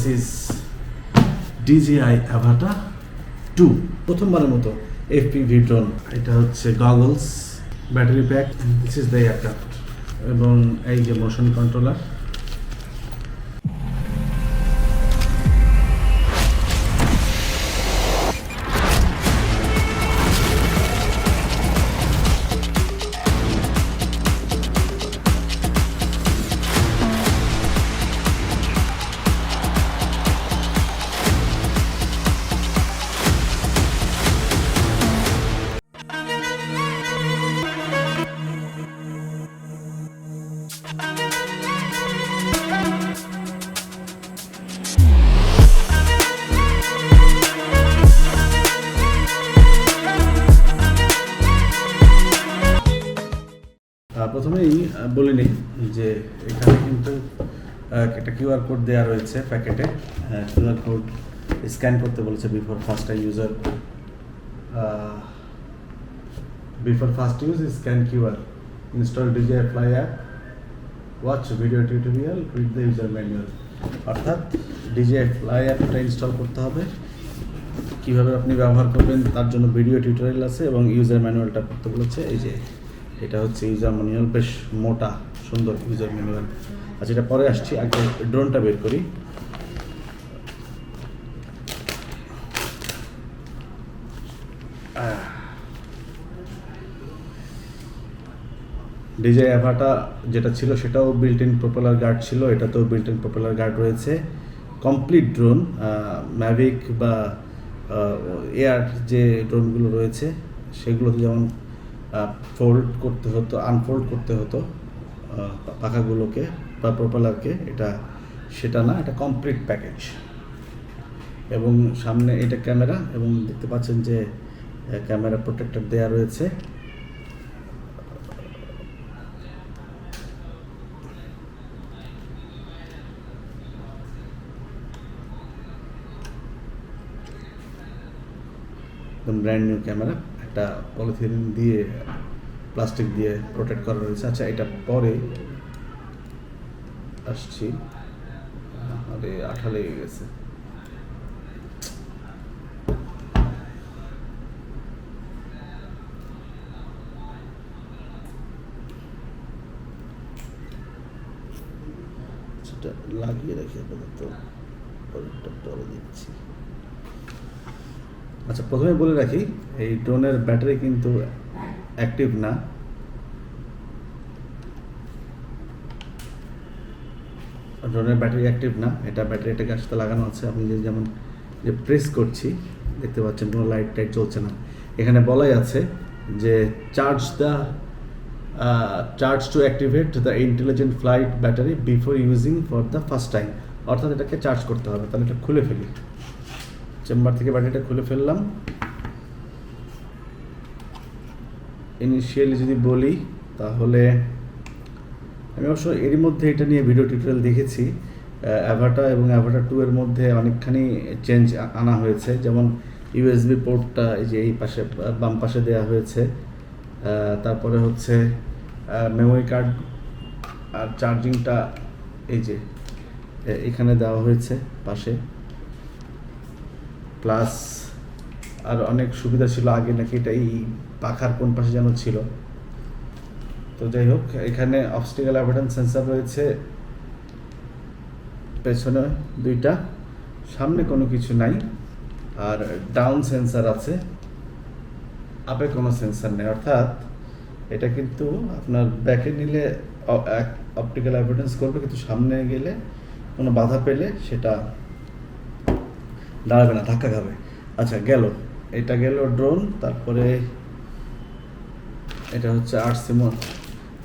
This is DJI Avata two প্রথমবারের মতো FPV drone এটা হচ্ছে goggles battery pack this is the aircraft এবং এই যে মোশন কন্ট্রোলার প্রথমেই বলে নিই যে এখানে কিন্তু একটা কিউআর কোড দেওয়া রয়েছে প্যাকেটে। কিউআর কোড স্ক্যান করতে বলেছে before first user. Before first use scan QR install DJI fly app. Watch video tutorial, read the user manual. অর্থাৎ ডিজিআই ফ্লাই অ্যাপটা ইনস্টল করতে হবে। কীভাবে আপনি ব্যবহার করবেন, তার জন্য ভিডিও টিউটোরিয়াল আছে এবং ইউজার ম্যানুয়ালটা করতে বলেছে। এই যে এটা হচ্ছে ইউজার ম্যানুয়াল বেশ মোটা, সুন্দর ইউজার ম্যানুয়াল আচ্ছা এটা পরে আসছি, আগে ড্রোনটা বের করি। ডিজে অ্যাভাটা যেটা ছিল, সেটাও বিল্ট ইন প্রপেলার গার্ড ছিল, এটাতেও বিল্ট ইন প্রপেলার গার্ড রয়েছে কমপ্লিট ড্রোন ম্যাভিক বা এয়ার যে ড্রোনগুলো রয়েছে, সেগুলোতে যেমন ফোল্ড করতে হতো আনফোল্ড করতে হতো পাখাগুলোকে বা প্রপেলারকে এটা সেটা না, এটা কমপ্লিট প্যাকেজ এবং সামনে এটা ক্যামেরা এবং দেখতে পাচ্ছেন যে ক্যামেরা প্রোটেক্টর দেয়া রয়েছে। একদম ব্র্যান্ড নিউ ক্যামেরা একটা পলিথিন দিয়ে, প্লাস্টিক দিয়ে প্রোটেক্ট করা রয়েছে। আচ্ছা এটা পরে আসছি। আরে আঠা লেগে গেছে। সেটা লাগিয়ে রাখি আপাতত। পরেরটা পরে দিচ্ছি আচ্ছা প্রথমে বলে রাখি, এই ড্রোনের ব্যাটারি কিন্তু অ্যাক্টিভ না। ড্রোনের ব্যাটারি অ্যাক্টিভ না, এটা ব্যাটারি ব্যাটারিটাকে আসতে লাগানো আছে। আপনি যে যেমন যে প্রেস করছি, দেখতে পাচ্ছেন, কোনো লাইট টাইট চলছে না। এখানে বলাই আছে যে charge the charge to activate the intelligent flight battery before using for the first time অর্থাৎ এটাকে চার্জ করতে হবে, তাহলে এটা খুলে ফেলি। চেম্বার থেকে ব্যাটারিটা খুলে ফেললাম। ইনিশিয়ালি যদি বলি, তাহলে আমি অবশ্য এরই মধ্যে এটা নিয়ে ভিডিও টিউটোরিয়াল দেখেছি। অ্যাভাটা এবং অ্যাভাটা টু এর মধ্যে অনেকখানি চেঞ্জ আনা হয়েছে। যেমন ইউএসবি পোর্টটা এই যে এই পাশে, বাম পাশে দেওয়া হয়েছে। তারপরে হচ্ছে মেমোরি কার্ড আর চার্জিংটা এই যে এখানে দেওয়া হয়েছে পাশে। প্লাস আর অনেক সুবিধা ছিল আগে নাকি এটা এই পাখার কোন পাশে যেন ছিল। তো যাই হোক, এখানে অবস্টিক্যাল অ্যাভার্টেন্স সেন্সার রয়েছে। পেছনে দুইটা, সামনে কোনো কিছু নাই। আর ডাউন সেন্সার আছে। আপে কোনো সেন্সার নেই। অর্থাৎ এটা কিন্তু আপনার ব্যাকে নিলে অপটিক্যাল অ্যাভার্টেন্স করবে, কিন্তু সামনে গেলে কোনো বাধা পেলে সেটা দাঁড়াবে না, ধাক্কা খাবে। আচ্ছা গেল। এটা গেল ড্রোন তারপরে এটা হচ্ছে arts remote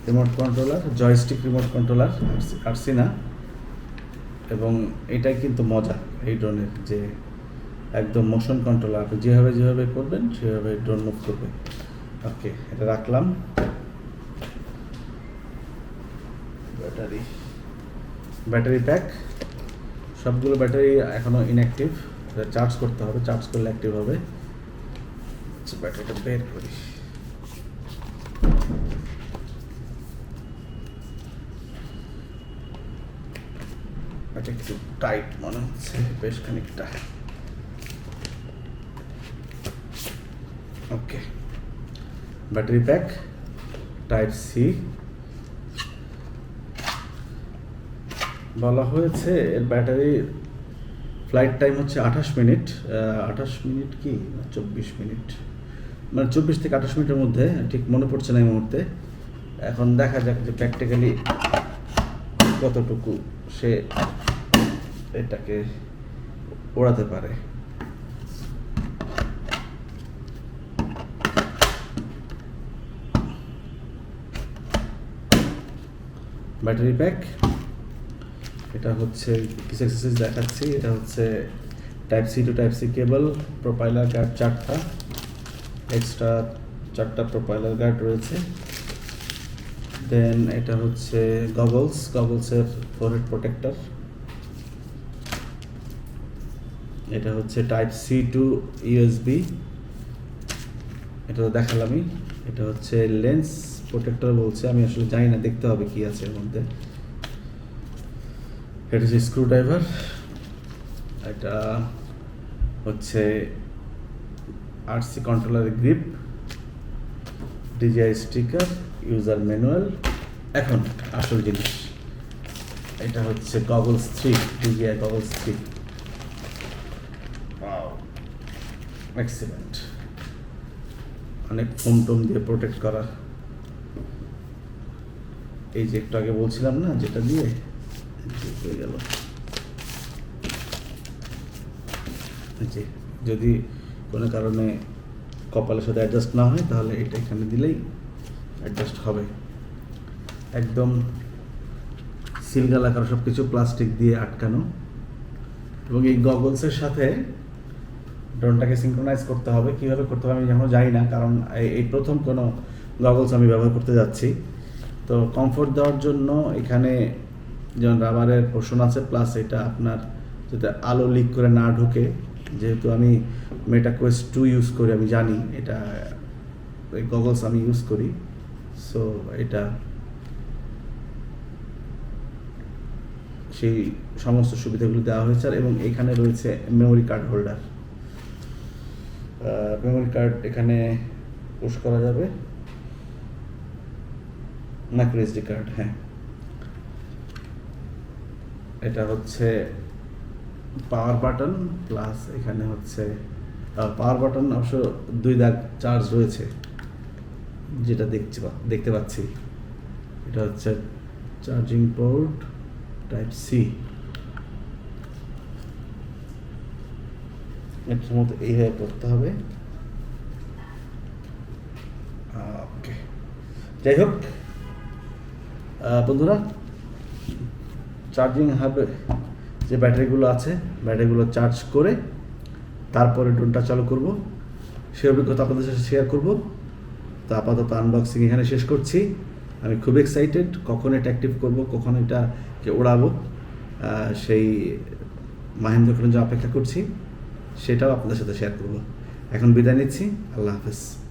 remote controller joystick remote controller RC না। এবং এটাই কিন্তু মজা এই ড্রোনের যে একদম মোশন কন্ট্রোলার আপনি যেভাবে যেভাবে করবেন, সেভাবে ড্রোন মুভ করবে ওকে এটা রাখলাম। ব্যাটারি ব্যাটারি প্যাক সবগুলো ব্যাটারি এখনও ইনঅ্যাক্টিভ চার্জ করতে হবে চার্জ করলে অ্যাক্টিভ হবে। আচ্ছা ব্যাটারিটা বের করি। এটা একটু টাইট মনে হচ্ছে, বেশ খানিকটা। Okay battery pack type C বলা হয়েছে, এর ব্যাটারির ফ্লাইট টাইম হচ্ছে আঠাশ মিনিট আঠাশ মিনিট কি? চব্বিশ মিনিট। মানে চব্বিশ থেকে আঠাশ মিনিটের মধ্যে, ঠিক মনে পড়ছে না এই মুহূর্তে। এখন দেখা যাক যে প্র্যাকটিক্যালি কতটুকু সে এটাকে ওড়াতে পারে। ব্যাটারি প্যাক এটা হচ্ছে কিছু এক্সারসাইজ দেখাচ্ছি, এটা হচ্ছে type C to type C cable propeller guard চারটা এক্সট্রা চারটা প্রোপাইলার গার্ড রয়েছে। দেন এটা হচ্ছে গগলস গগলসের ফোরহেড প্রোটেক্টর এটা হচ্ছে টাইপ সি টু ইউএসবি এটা তো দেখালামই। এটা হচ্ছে লেন্স প্রোটেক্টর বলছে, আমি আসলে জানি না, দেখতে হবে কি আছে এর মধ্যে। এটা হচ্ছে স্ক্রু ড্রাইভার এটা হচ্ছে RC কন্ট্রোলারের grip DJI sticker user manual এখন আসল জিনিস, এটা হচ্ছে goggles three DJI goggles three excellent অনেক ফোম টোম দিয়ে প্রোটেক্ট করা। এই যে একটু আগে বলছিলাম না, যেটা দিয়ে যে যদি কোনো কারণে কপালের সাথে অ্যাডজাস্ট না হয়, তাহলে এটা এখানে দিলেই অ্যাডজাস্ট হবে। একদম সিলগাল আকার সব কিছু প্লাস্টিক দিয়ে আটকানো। এবং এই গগলসের সাথে ড্রোনটাকে সিঙ্ক্রোনাইজ করতে হবে। কীভাবে করতে হবে আমি এখনও জানি না, কারণ এই প্রথম কোনো গগলস আমি ব্যবহার করতে যাচ্ছি। তো কমফোর্ট দেওয়ার জন্য এখানে যেমন রাবারের পোর্শন আছে প্লাস এটা আপনার যাতে আলো লিক করে না ঢোকে, যেহেতু আমি মেটা কোয়েস্ট টু ইউজ করি, আমি জানি এটা, এই গগলস আমি ইউজ করি সো এটা সেই সমস্ত সুবিধাগুলো দেওয়া হয়েছে, আর এবং এখানে রয়েছে memory card holder memory card এখানে পুশ করা যাবে। মাইক্রো এসডি কার্ড হ্যাঁ। এটা হচ্ছে পাওয়ার বাটন প্লাস এখানে হচ্ছে পাওয়ার বাটন অবশ্য দুই দাগ চার্জ রয়েছে, যেটা দেখছি দেখতে পাচ্ছি। এটা হচ্ছে চার্জিং পোর্ট টাইপ সি এটার মতো এইভাবে করতে হবে। ওকে যাই হোক বন্ধুরা চার্জিং হবে যে ব্যাটারিগুলো আছে, ব্যাটারিগুলো চার্জ করে তারপরে ড্রোনটা চালু করব। সে অভিজ্ঞতা আপনাদের সাথে শেয়ার করব। তো আপাতত আনবক্সিং এখানে শেষ করছি। আমি খুব এক্সাইটেড কখন এটা অ্যাক্টিভ করব, কখন এটাকে ওড়াবো। সেই মাহেন্দ্র যে অপেক্ষা করছি, সেটাও আপনাদের সাথে শেয়ার করব। এখন বিদায় নিচ্ছি। আল্লাহ হাফেজ।